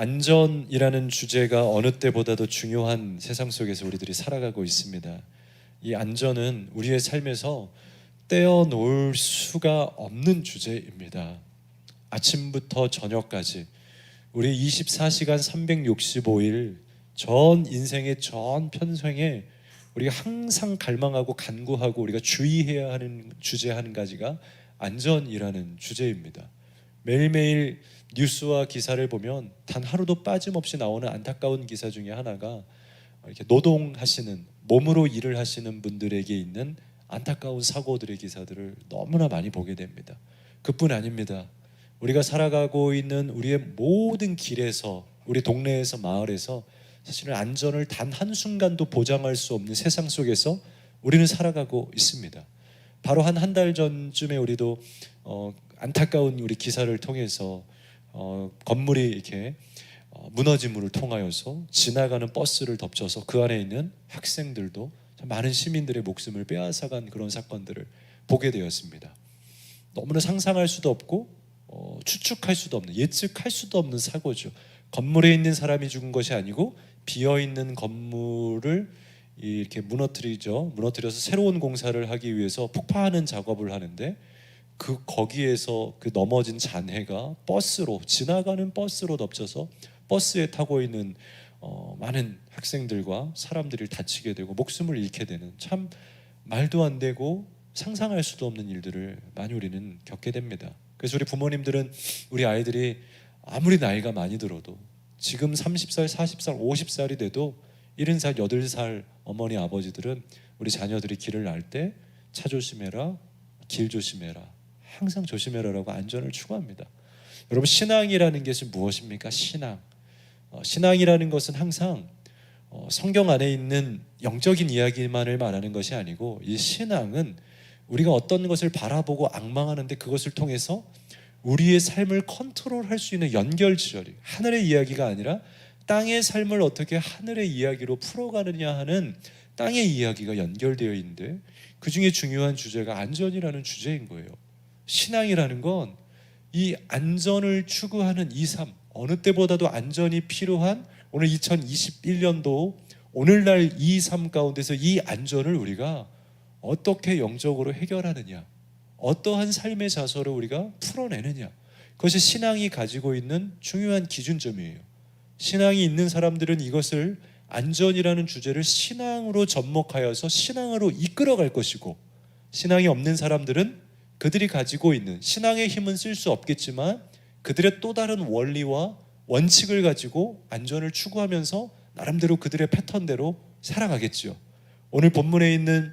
안전이라는 주제가 어느 때보다도 중요한 세상 속에서 우리들이 살아가고 있습니다. 이 안전은 우리의 삶에서 떼어놓을 수가 없는 주제입니다. 아침부터 저녁까지 우리 24시간 365일 전 인생의 전 편성에 우리가 항상 갈망하고 간구하고 우리가 주의해야 하는 주제 한 가지가 안전이라는 주제입니다. 매일매일 뉴스와 기사를 보면 단 하루도 빠짐없이 나오는 안타까운 기사 중에 하나가 이렇게 노동하시는 몸으로 일을 하시는 분들에게 있는 안타까운 사고들의 기사들을 너무나 많이 보게 됩니다. 그뿐 아닙니다. 우리가 살아가고 있는 우리의 모든 길에서 우리 동네에서 마을에서 사실은 안전을 단 한순간도 보장할 수 없는 세상 속에서 우리는 살아가고 있습니다. 바로 한 한 달 전쯤에 우리도 어, 안타까운 우리 기사를 통해서 어, 건물이 이렇게 어, 무너짐을 통하여서 지나가는 버스를 덮쳐서 그 안에 있는 학생들도 참 많은 시민들의 목숨을 빼앗아간 그런 사건들을 보게 되었습니다. 너무나 상상할 수도 없고 어, 추측할 수도 없는 예측할 수도 없는 사고죠. 건물에 있는 사람이 죽은 것이 아니고 비어 있는 건물을 이렇게 무너뜨리죠. 무너뜨려서 새로운 공사를 하기 위해서 폭파하는 작업을 하는데 그 거기에서 그 넘어진 잔해가 버스로 지나가는 버스로 덮쳐서 버스에 타고 있는 어, 많은 학생들과 사람들이 다치게 되고 목숨을 잃게 되는 참 말도 안 되고 상상할 수도 없는 일들을 많이 우리는 겪게 됩니다. 그래서 우리 부모님들은 우리 아이들이 아무리 나이가 많이 들어도 지금 30살, 40살, 50살이 돼도 70살, 8살 어머니 아버지들은 우리 자녀들이 길을 날 때 차 조심해라, 길 조심해라, 항상 조심해라라고 안전을 추구합니다. 여러분 신앙이라는 것이 무엇입니까? 신앙. 어, 신앙이라는 것은 항상 어, 성경 안에 있는 영적인 이야기만을 말하는 것이 아니고 이 신앙은 우리가 어떤 것을 바라보고 악망하는데 그것을 통해서 우리의 삶을 컨트롤할 수 있는 연결지절이 하늘의 이야기가 아니라 땅의 삶을 어떻게 하늘의 이야기로 풀어가느냐 하는 땅의 이야기가 연결되어 있는데 그 중에 중요한 주제가 안전이라는 주제인 거예요. 신앙이라는 건 이 안전을 추구하는 이 삶, 어느 때보다도 안전이 필요한 오늘 2021년도 오늘날 이 삶 가운데서 이 안전을 우리가 어떻게 영적으로 해결하느냐, 어떠한 삶의 자세를 우리가 풀어내느냐, 그것이 신앙이 가지고 있는 중요한 기준점이에요. 신앙이 있는 사람들은 이것을 안전이라는 주제를 신앙으로 접목하여서 신앙으로 이끌어갈 것이고, 신앙이 없는 사람들은 그들이 가지고 있는 신앙의 힘은 쓸 수 없겠지만 그들의 또 다른 원리와 원칙을 가지고 안전을 추구하면서 나름대로 그들의 패턴대로 살아가겠죠. 오늘 본문에 있는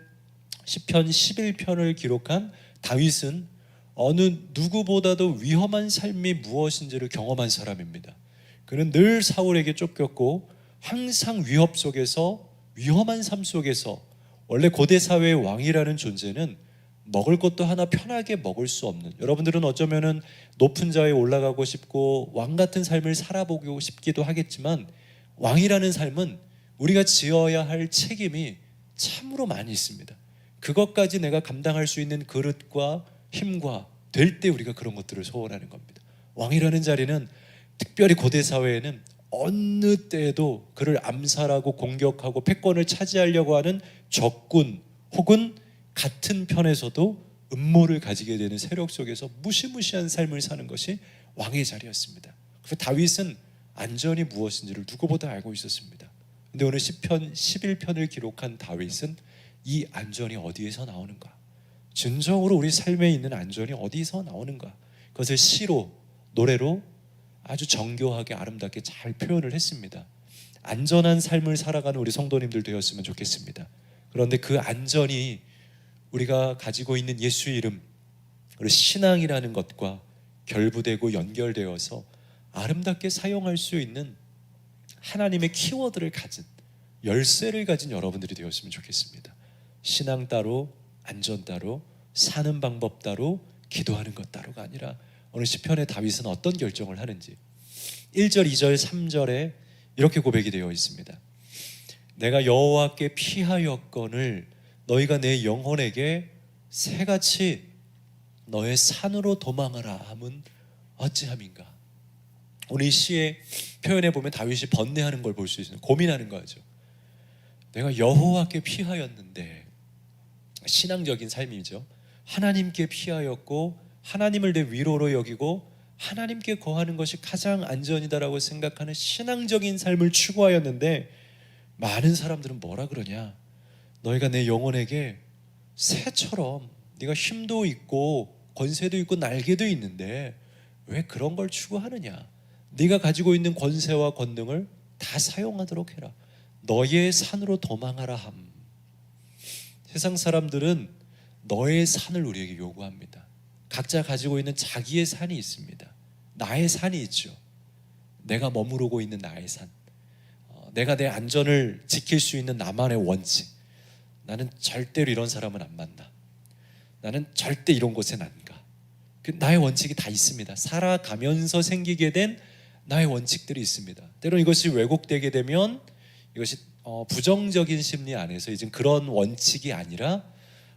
시편 11편을 기록한 다윗은 어느 누구보다도 위험한 삶이 무엇인지를 경험한 사람입니다. 그는 늘 사울에게 쫓겼고 항상 위협 속에서 위험한 삶 속에서 원래 고대 사회의 왕이라는 존재는 먹을 것도 하나 편하게 먹을 수 없는 여러분들은 어쩌면은 높은 자에 올라가고 싶고 왕 같은 삶을 살아보고 싶기도 하겠지만 왕이라는 삶은 우리가 지어야 할 책임이 참으로 많이 있습니다. 그것까지 내가 감당할 수 있는 그릇과 힘과 될 때 우리가 그런 것들을 소원하는 겁니다. 왕이라는 자리는 특별히 고대 사회에는 어느 때에도 그를 암살하고 공격하고 패권을 차지하려고 하는 적군 혹은 같은 편에서도 음모를 가지게 되는 세력 속에서 무시무시한 삶을 사는 것이 왕의 자리였습니다. 그래서 다윗은 안전이 무엇인지를 누구보다 알고 있었습니다. 근데 오늘 시편 11편을 기록한 다윗은 이 안전이 어디에서 나오는가? 진정으로 우리 삶에 있는 안전이 어디서 나오는가? 그것을 시로 노래로 아주 정교하게 아름답게 잘 표현을 했습니다. 안전한 삶을 살아가는 우리 성도님들 되었으면 좋겠습니다. 그런데 그 안전이 우리가 가지고 있는 예수의 이름, 그리고 신앙이라는 것과 결부되고 연결되어서 아름답게 사용할 수 있는 하나님의 키워드를 가진 열쇠를 가진 여러분들이 되었으면 좋겠습니다. 신앙 따로, 안전 따로, 사는 방법 따로, 기도하는 것 따로가 아니라 오늘 시편의 다윗은 어떤 결정을 하는지 1절, 2절, 3절에 이렇게 고백이 되어 있습니다. 내가 여호와께 피하였건을 너희가 내 영혼에게 새같이 너의 산으로 도망하라 함은 어찌함인가? 오늘 이 시의 표현에 보면 다윗이 번뇌하는 걸 볼 수 있어요. 고민하는 거죠. 내가 여호와께 피하였는데 신앙적인 삶이죠. 하나님께 피하였고 하나님을 내 위로로 여기고 하나님께 거하는 것이 가장 안전이다라고 생각하는 신앙적인 삶을 추구하였는데 많은 사람들은 뭐라 그러냐? 너희가 내 영혼에게 새처럼 네가 힘도 있고 권세도 있고 날개도 있는데 왜 그런 걸 추구하느냐? 네가 가지고 있는 권세와 권능을 다 사용하도록 해라. 너의 산으로 도망하라 함. 세상 사람들은 너의 산을 우리에게 요구합니다. 각자 가지고 있는 자기의 산이 있습니다. 나의 산이 있죠. 내가 머무르고 있는 나의 산. 어, 내가 내 안전을 지킬 수 있는 나만의 원칙. 나는 절대로 이런 사람은 안 만나. 나는 절대 이런 곳엔 안 가. 그 나의 원칙이 다 있습니다. 살아가면서 생기게 된 나의 원칙들이 있습니다. 때론 이것이 왜곡되게 되면 이것이 어, 부정적인 심리 안에서 이제 그런 원칙이 아니라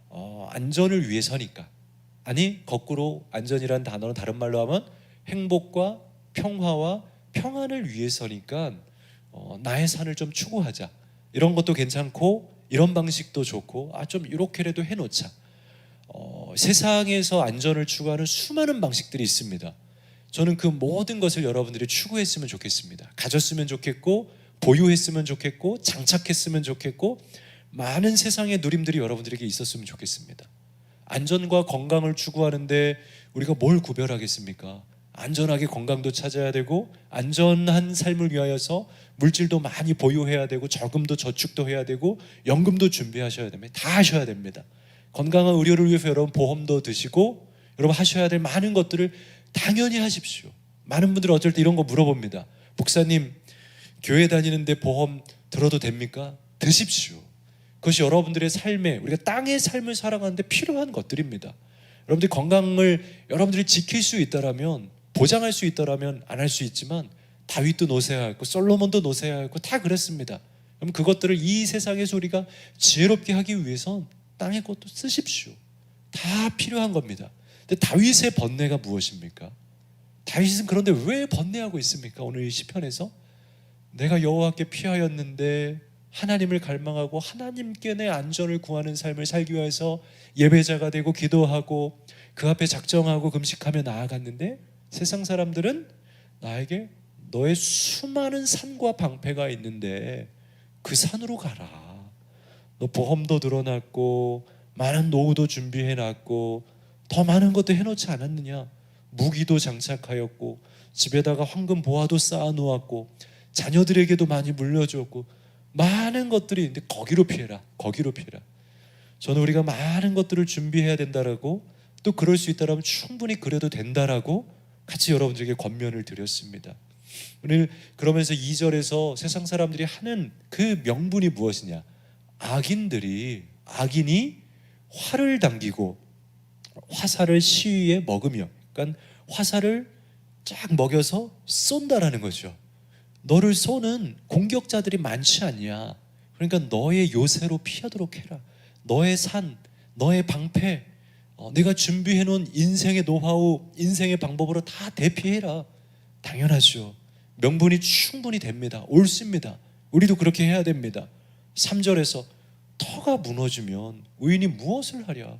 어, 안전을 위해서니까 아니 거꾸로 안전이란 단어는 다른 말로 하면 행복과 평화와 평안을 위해서니까 어, 나의 산을 좀 추구하자 이런 것도 괜찮고 이런 방식도 좋고 아 좀 이렇게라도 해놓자 어, 세상에서 안전을 추구하는 수많은 방식들이 있습니다. 저는 그 모든 것을 여러분들이 추구했으면 좋겠습니다. 가졌으면 좋겠고 보유했으면 좋겠고 장착했으면 좋겠고 많은 세상의 누림들이 여러분들에게 있었으면 좋겠습니다. 안전과 건강을 추구하는데 우리가 뭘 구별하겠습니까? 안전하게 건강도 찾아야 되고 안전한 삶을 위하여서 물질도 많이 보유해야 되고 저금도 저축도 해야 되고 연금도 준비하셔야 됩니다. 다 하셔야 됩니다. 건강한 의료를 위해서 여러분 보험도 드시고 여러분 하셔야 될 많은 것들을 당연히 하십시오. 많은 분들은 어쩔 때 이런 거 물어봅니다. 목사님 교회 다니는데 보험 들어도 됩니까? 드십시오. 그것이 여러분들의 삶에 우리가 땅의 삶을 살아가는데 필요한 것들입니다. 여러분들이 건강을 여러분들이 지킬 수 있다라면 보장할 수 있다라면 안 할 수 있지만 다윗도 노세하였고 솔로몬도 노세하였고 다 그랬습니다. 그럼 그것들을 이 세상에서 우리가 지혜롭게 하기 위해선 땅의 것도 쓰십시오. 다 필요한 겁니다. 근데 다윗의 번뇌가 무엇입니까? 다윗은 그런데 왜 번뇌하고 있습니까? 오늘 이 시편에서 내가 여호와께 피하였는데 하나님을 갈망하고 하나님께 내 안전을 구하는 삶을 살기 위해서 예배자가 되고 기도하고 그 앞에 작정하고 금식하며 나아갔는데 세상 사람들은 나에게 너의 수많은 산과 방패가 있는데 그 산으로 가라. 너 보험도 들어놨고 많은 노후도 준비해 놨고 더 많은 것도 해 놓지 않았느냐? 무기도 장착하였고 집에다가 황금 보화도 쌓아 놓았고 자녀들에게도 많이 물려주었고 많은 것들이 있는데 거기로 피해라. 거기로 피해라. 저는 우리가 많은 것들을 준비해야 된다라고 또 그럴 수 있다라면 충분히 그래도 된다라고 같이 여러분들에게 권면을 드렸습니다. 오늘 그러면서 2절에서 세상 사람들이 하는 그 명분이 무엇이냐? 악인들이 악인이 활을 당기고 화살을 시위에 먹으며 그러니까 화살을 쫙 먹여서 쏜다라는 거죠. 너를 쏘는 공격자들이 많지 않냐. 그러니까 너의 요새로 피하도록 해라. 너의 산, 너의 방패, 어, 내가 준비해 놓은 인생의 노하우, 인생의 방법으로 다 대피해라. 당연하죠. 명분이 충분히 됩니다. 옳습니다. 우리도 그렇게 해야 됩니다. 3절에서 터가 무너지면 의인이 무엇을 하랴?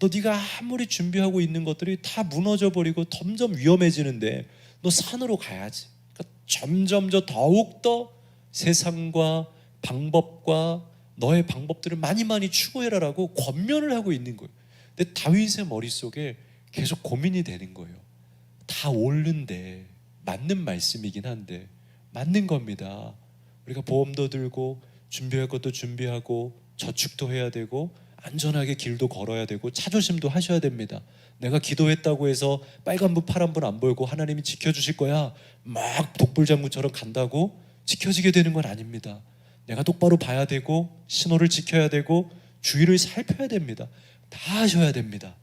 너 네가 아무리 준비하고 있는 것들이 다 무너져 버리고 점점 위험해지는데 너 산으로 가야지. 그러니까 점점 더 더욱 더 세상과 방법과 너의 방법들을 많이 많이 추구해라라고 권면을 하고 있는 거예요. 근데 다윗의 머릿속에 계속 고민이 되는 거예요. 다 옳는데 맞는 말씀이긴 한데 맞는 겁니다. 우리가 보험도 들고 준비할 것도 준비하고 저축도 해야 되고 안전하게 길도 걸어야 되고 차조심도 하셔야 됩니다. 내가 기도했다고 해서 빨간불 파란불 안 보이고 하나님이 지켜주실 거야 막 독불장군처럼 간다고 지켜지게 되는 건 아닙니다. 내가 똑바로 봐야 되고 신호를 지켜야 되고 주의를 살펴야 됩니다. 다 하셔야 됩니다.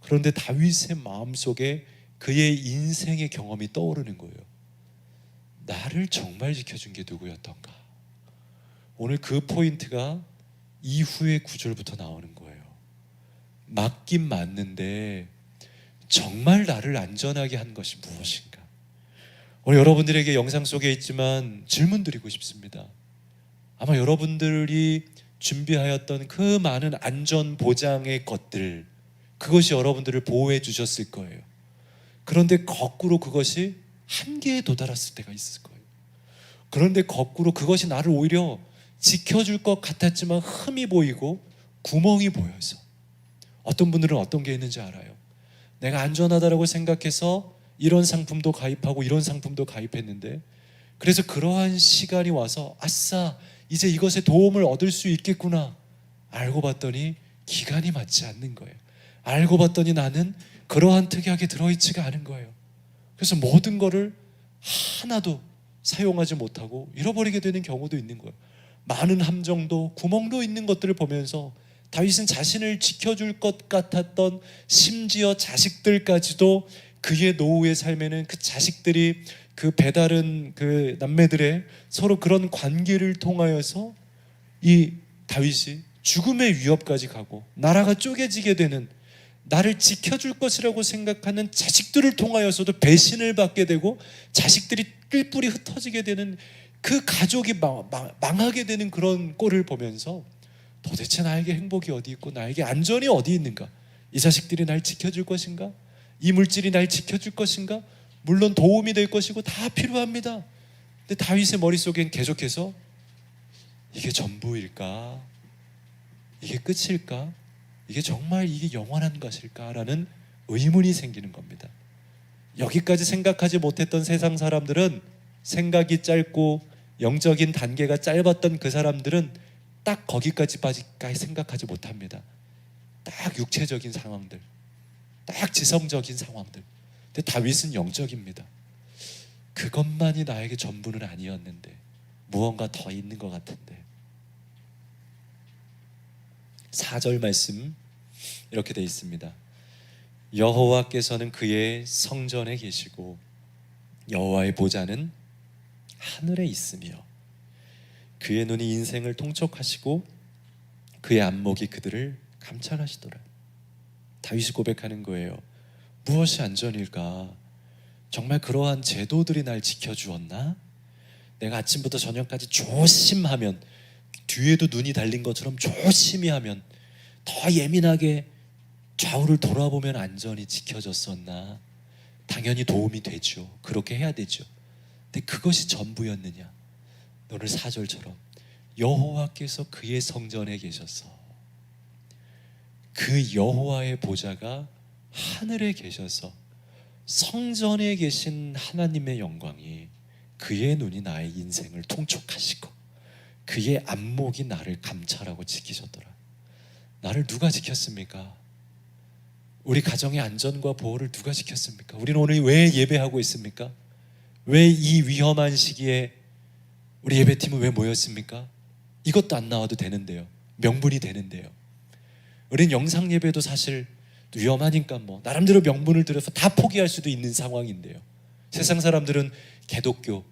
그런데 다윗의 마음속에 그의 인생의 경험이 떠오르는 거예요. 나를 정말 지켜준 게 누구였던가? 오늘 그 포인트가 이후의 구절부터 나오는 거예요. 맞긴 맞는데 정말 나를 안전하게 한 것이 무엇인가? 오늘 여러분들에게 영상 속에 있지만 질문 드리고 싶습니다. 아마 여러분들이 준비하였던 그 많은 안전 보장의 것들 그것이 여러분들을 보호해 주셨을 거예요. 그런데 거꾸로 그것이 한계에 도달했을 때가 있을 거예요. 그런데 거꾸로 그것이 나를 오히려 지켜줄 것 같았지만 흠이 보이고 구멍이 보여서 어떤 분들은 어떤 게 있는지 알아요. 내가 안전하다라고 생각해서 이런 상품도 가입하고 이런 상품도 가입했는데 그래서 그러한 시간이 와서 아싸 이제 이것에 도움을 얻을 수 있겠구나 알고 봤더니 기간이 맞지 않는 거예요. 알고 봤더니 나는 그러한 특약에 들어있지가 않은 거예요. 그래서 모든 거를 하나도 사용하지 못하고 잃어버리게 되는 경우도 있는 거예요. 많은 함정도 구멍도 있는 것들을 보면서 다윗은 자신을 지켜줄 것 같았던 심지어 자식들까지도 그의 노후의 삶에는 그 자식들이 그 배다른 그 남매들의 서로 그런 관계를 통하여서 이 다윗이 죽음의 위협까지 가고 나라가 쪼개지게 되는 나를 지켜줄 것이라고 생각하는 자식들을 통하여서도 배신을 받게 되고 자식들이 뿔뿔이 흩어지게 되는 그 가족이 망, 망, 망하게 되는 그런 꼴을 보면서 도대체 나에게 행복이 어디 있고 나에게 안전이 어디 있는가? 이 자식들이 날 지켜줄 것인가? 이 물질이 날 지켜줄 것인가? 물론 도움이 될 것이고 다 필요합니다. 근데 다윗의 머릿속엔 계속해서 이게 전부일까? 이게 끝일까? 이게 정말 이게 영원한 것일까라는 의문이 생기는 겁니다. 여기까지 생각하지 못했던 세상 사람들은 생각이 짧고 영적인 단계가 짧았던 그 사람들은 딱 거기까지까지 생각하지 못합니다. 딱 육체적인 상황들, 딱 지성적인 상황들. 근데 다윗은 영적입니다. 그것만이 나에게 전부는 아니었는데 무언가 더 있는 것 같은데 4절 말씀 이렇게 돼 있습니다. 여호와께서는 그의 성전에 계시고 여호와의 보좌는 하늘에 있으며 그의 눈이 인생을 통촉하시고 그의 안목이 그들을 감찰하시더라. 다윗이 고백하는 거예요. 무엇이 안전일까? 정말 그러한 제도들이 날 지켜주었나? 내가 아침부터 저녁까지 조심하면 뒤에도 눈이 달린 것처럼 조심히 하면 더 예민하게 좌우를 돌아보면 안전이 지켜졌었나? 당연히 도움이 되죠. 그렇게 해야 되죠. 근데 그것이 전부였느냐? 오늘 사절처럼 여호와께서 그의 성전에 계셔서 그 여호와의 보좌가 하늘에 계셔서 성전에 계신 하나님의 영광이 그의 눈이 나의 인생을 통촉하시고 그의 안목이 나를 감찰하고 지키셨더라. 나를 누가 지켰습니까? 우리 가정의 안전과 보호를 누가 지켰습니까? 우리는 오늘 왜 예배하고 있습니까? 왜 이 위험한 시기에 우리 예배팀은 왜 모였습니까? 이것도 안 나와도 되는데요. 명분이 되는데요. 우린 영상 예배도 사실 위험하니까 뭐 나름대로 명분을 들여서 다 포기할 수도 있는 상황인데요. 세상 사람들은 개독교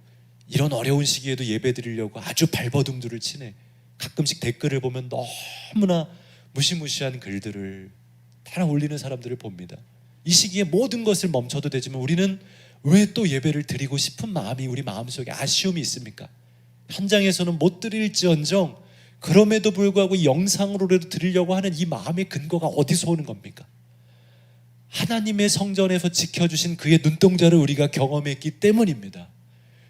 이런 어려운 시기에도 예배 드리려고 아주 발버둥들을 치네. 가끔씩 댓글을 보면 너무나 무시무시한 글들을 달아 올리는 사람들을 봅니다. 이 시기에 모든 것을 멈춰도 되지만 우리는 왜 또 예배를 드리고 싶은 마음이 우리 마음속에 아쉬움이 있습니까? 현장에서는 못 드릴지언정 그럼에도 불구하고 영상으로라도 드리려고 하는 이 마음의 근거가 어디서 오는 겁니까? 하나님의 성전에서 지켜주신 그의 눈동자를 우리가 경험했기 때문입니다.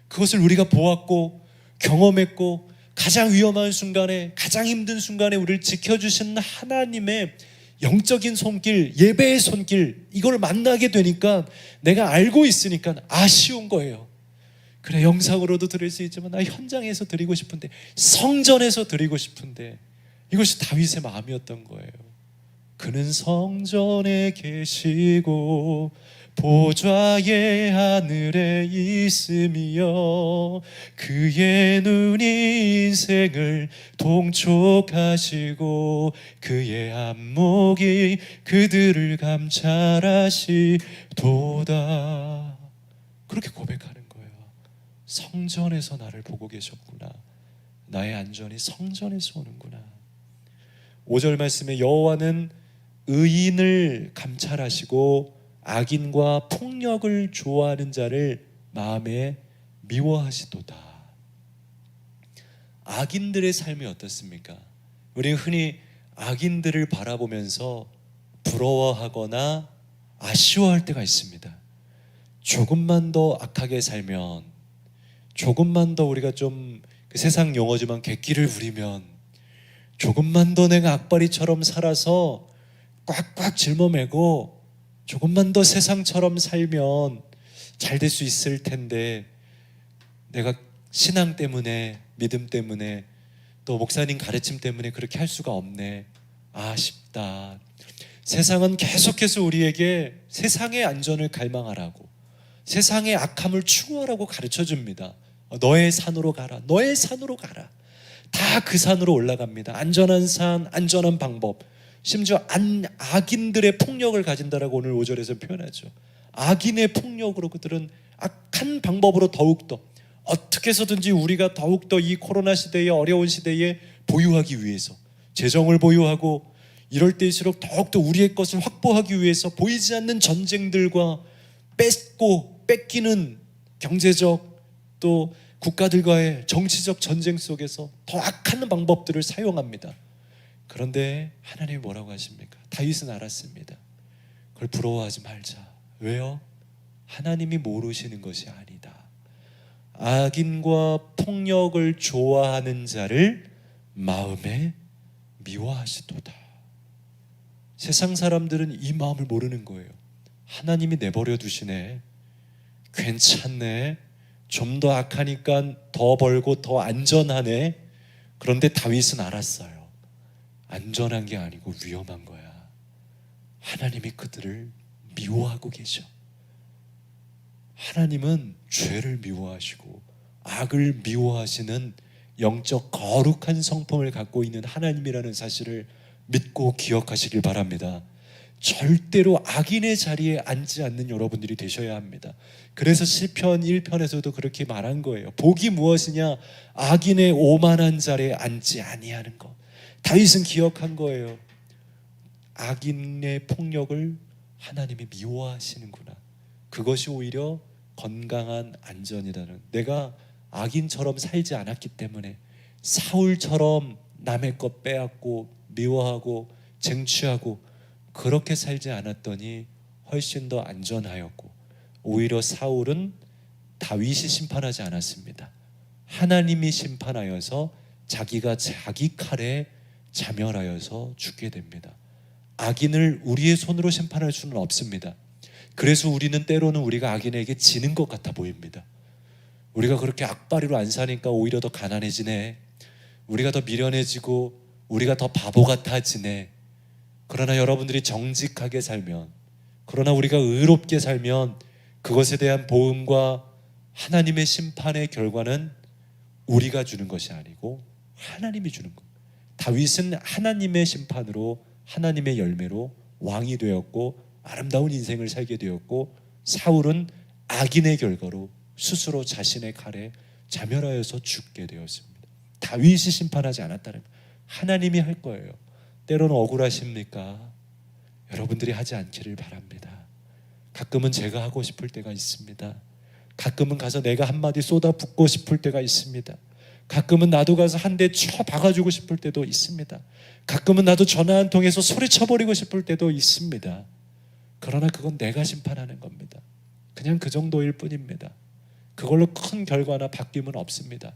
그것을 우리가 보았고 경험했고 가장 위험한 순간에 가장 힘든 순간에 우리를 지켜주신 하나님의 영적인 손길, 예배의 손길 이걸 만나게 되니까 내가 알고 있으니까 아쉬운 거예요. 그래 영상으로도 드릴 수 있지만 나 현장에서 드리고 싶은데 성전에서 드리고 싶은데 이것이 다윗의 마음이었던 거예요. 그는 성전에 계시고 보좌의 하늘에 있으며 그의 눈이 인생을 통촉하시고 그의 안목이 그들을 감찰하시도다. 그렇게 고백하는 거예요 성전에서 나를 보고 계셨구나. 나의 안전이 성전에서 오는구나. 5절 말씀에 여호와는 의인을 감찰하시고 악인과 폭력을 좋아하는 자를 마음에 미워하시도다. 악인들의 삶이 어떻습니까? 우리는 흔히 악인들을 바라보면서 부러워하거나 아쉬워할 때가 있습니다. 조금만 더 악하게 살면, 조금만 더 우리가 좀 그 세상 용어지만 객기를 부리면, 조금만 더 내가 악바리처럼 살아서 꽉꽉 짊어매고, 조금만 더 세상처럼 살면 잘 될 수 있을 텐데, 내가 신앙 때문에, 믿음 때문에, 또 목사님 가르침 때문에 그렇게 할 수가 없네. 아쉽다. 세상은 계속해서 우리에게 세상의 안전을 갈망하라고 세상의 악함을 추구하라고 가르쳐 줍니다. 너의 산으로 가라. 너의 산으로 가라. 다 그 산으로 올라갑니다. 안전한 산, 안전한 방법. 심지어 안, 악인들의 폭력을 가진다라고 오늘 5절에서 표현하죠. 악인의 폭력으로 그들은 악한 방법으로 더욱더 어떻게 해서든지 우리가 더욱더 이 코로나 시대의 어려운 시대에 보유하기 위해서 재정을 보유하고 이럴 때일수록 더욱더 우리의 것을 확보하기 위해서 보이지 않는 전쟁들과 뺏고 뺏기는 경제적 또 국가들과의 정치적 전쟁 속에서 더 악한 방법들을 사용합니다. 그런데 하나님이 뭐라고 하십니까? 다윗은 알았습니다. 그걸 부러워하지 말자. 왜요? 하나님이 모르시는 것이 아니다. 악인과 폭력을 좋아하는 자를 마음에 미워하시도다. 세상 사람들은 이 마음을 모르는 거예요. 하나님이 내버려 두시네. 괜찮네. 좀 더 악하니까 더 벌고 더 안전하네. 그런데 다윗은 알았어요. 안전한 게 아니고 위험한 거야. 하나님이 그들을 미워하고 계셔. 하나님은 죄를 미워하시고 악을 미워하시는 영적 거룩한 성품을 갖고 있는 하나님이라는 사실을 믿고 기억하시길 바랍니다. 절대로 악인의 자리에 앉지 않는 여러분들이 되셔야 합니다. 그래서 시편 1편에서도 그렇게 말한 거예요. 복이 무엇이냐? 악인의 오만한 자리에 앉지 아니하는 것. 다윗은 기억한 거예요. 악인의 폭력을 하나님이 미워하시는구나. 그것이 오히려 건강한 안전이라는. 내가 악인처럼 살지 않았기 때문에 사울처럼 남의 것 빼앗고 미워하고 쟁취하고 그렇게 살지 않았더니 훨씬 더 안전하였고 오히려 사울은 다윗이 심판하지 않았습니다. 하나님이 심판하여서 자기가 자기 칼에 자멸하여서 죽게 됩니다. 악인을 우리의 손으로 심판할 수는 없습니다. 그래서 우리는 때로는 우리가 악인에게 지는 것 같아 보입니다. 우리가 그렇게 악바리로 안 사니까 오히려 더 가난해지네. 우리가 더 미련해지고 우리가 더 바보 같아지네. 그러나 여러분들이 정직하게 살면, 그러나 우리가 의롭게 살면 그것에 대한 보응과 하나님의 심판의 결과는 우리가 주는 것이 아니고 하나님이 주는 것. 다윗은 하나님의 심판으로 하나님의 열매로 왕이 되었고 아름다운 인생을 살게 되었고 사울은 악인의 결과로 스스로 자신의 칼에 자멸하여서 죽게 되었습니다. 다윗이 심판하지 않았다는 거. 하나님이 할 거예요. 때로는 억울하십니까? 여러분들이 하지 않기를 바랍니다. 가끔은 제가 하고 싶을 때가 있습니다. 가끔은 가서 내가 한마디 쏟아붓고 싶을 때가 있습니다. 가끔은 나도 가서 한 대 쳐 박아주고 싶을 때도 있습니다. 가끔은 나도 전화 한 통해서 소리쳐버리고 싶을 때도 있습니다. 그러나 그건 내가 심판하는 겁니다. 그냥 그 정도일 뿐입니다. 그걸로 큰 결과나 바뀜은 없습니다.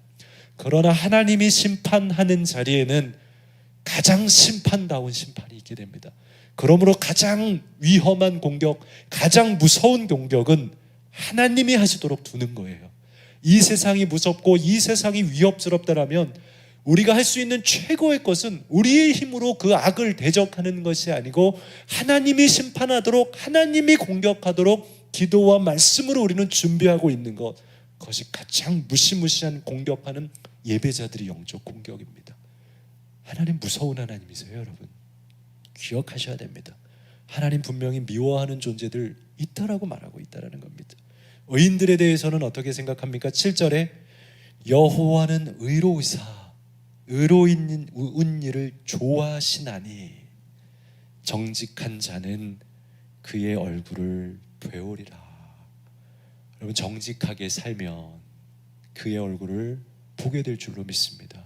그러나 하나님이 심판하는 자리에는 가장 심판다운 심판이 있게 됩니다. 그러므로 가장 위험한 공격, 가장 무서운 공격은 하나님이 하시도록 두는 거예요. 이 세상이 무섭고 이 세상이 위협스럽다라면 우리가 할 수 있는 최고의 것은 우리의 힘으로 그 악을 대적하는 것이 아니고 하나님이 심판하도록 하나님이 공격하도록 기도와 말씀으로 우리는 준비하고 있는 것. 그것이 가장 무시무시한 공격하는 예배자들의 영적 공격입니다. 하나님 무서운 하나님이세요, 여러분. 기억하셔야 됩니다. 하나님 분명히 미워하는 존재들 있다라고 말하고 있다라는 겁니다. 의인들에 대해서는 어떻게 생각합니까? 7절에 여호와는 의로우사 의로인 일을 좋아하시나니 정직한 자는 그의 얼굴을 배우리라. 여러분 정직하게 살면 그의 얼굴을 보게 될 줄로 믿습니다.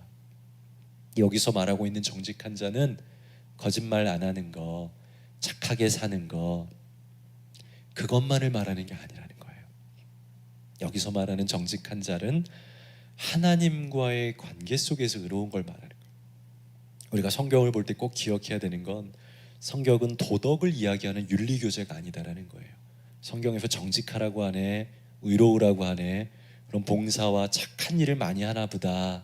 여기서 말하고 있는 정직한 자는 거짓말 안 하는 거, 착하게 사는 거, 그것만을 말하는 게 거예요. 여기서 말하는 정직한 자는 하나님과의 관계 속에서 의로운 걸 말하는 거예요. 우리가 성경을 볼 때 꼭 기억해야 되는 건 성경은 도덕을 이야기하는 윤리 교재가 아니다라는 거예요. 성경에서 정직하라고 하네, 의로우라고 하네, 그런 봉사와 착한 일을 많이 하나 보다가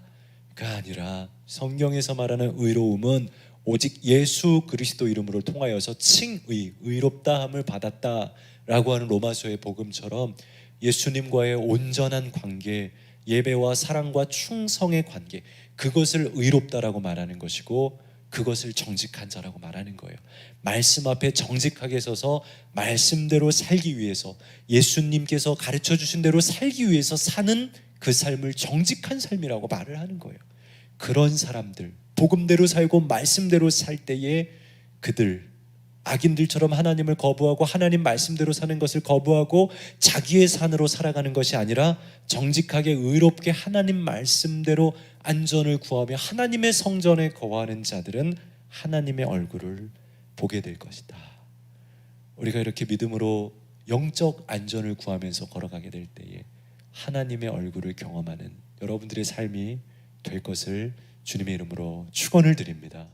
아니라 성경에서 말하는 의로움은 오직 예수 그리스도 이름으로 통하여서 칭의, 의롭다함을 받았다라고 하는 로마서의 복음처럼 예수님과의 온전한 관계, 예배와 사랑과 충성의 관계, 그것을 의롭다라고 말하는 것이고 그것을 정직한 자라고 말하는 거예요. 말씀 앞에 정직하게 서서 말씀대로 살기 위해서 예수님께서 가르쳐 주신 대로 살기 위해서 사는 그 삶을 정직한 삶이라고 말을 하는 거예요. 그런 사람들, 복음대로 살고 말씀대로 살 때에 그들 악인들처럼 하나님을 거부하고 하나님 말씀대로 사는 것을 거부하고 자기의 산으로 살아가는 것이 아니라 정직하게 의롭게 하나님 말씀대로 안전을 구하며 하나님의 성전에 거하는 자들은 하나님의 얼굴을 보게 될 것이다. 우리가 이렇게 믿음으로 영적 안전을 구하면서 걸어가게 될 때에 하나님의 얼굴을 경험하는 여러분들의 삶이 될 것을 주님의 이름으로 축원을 드립니다.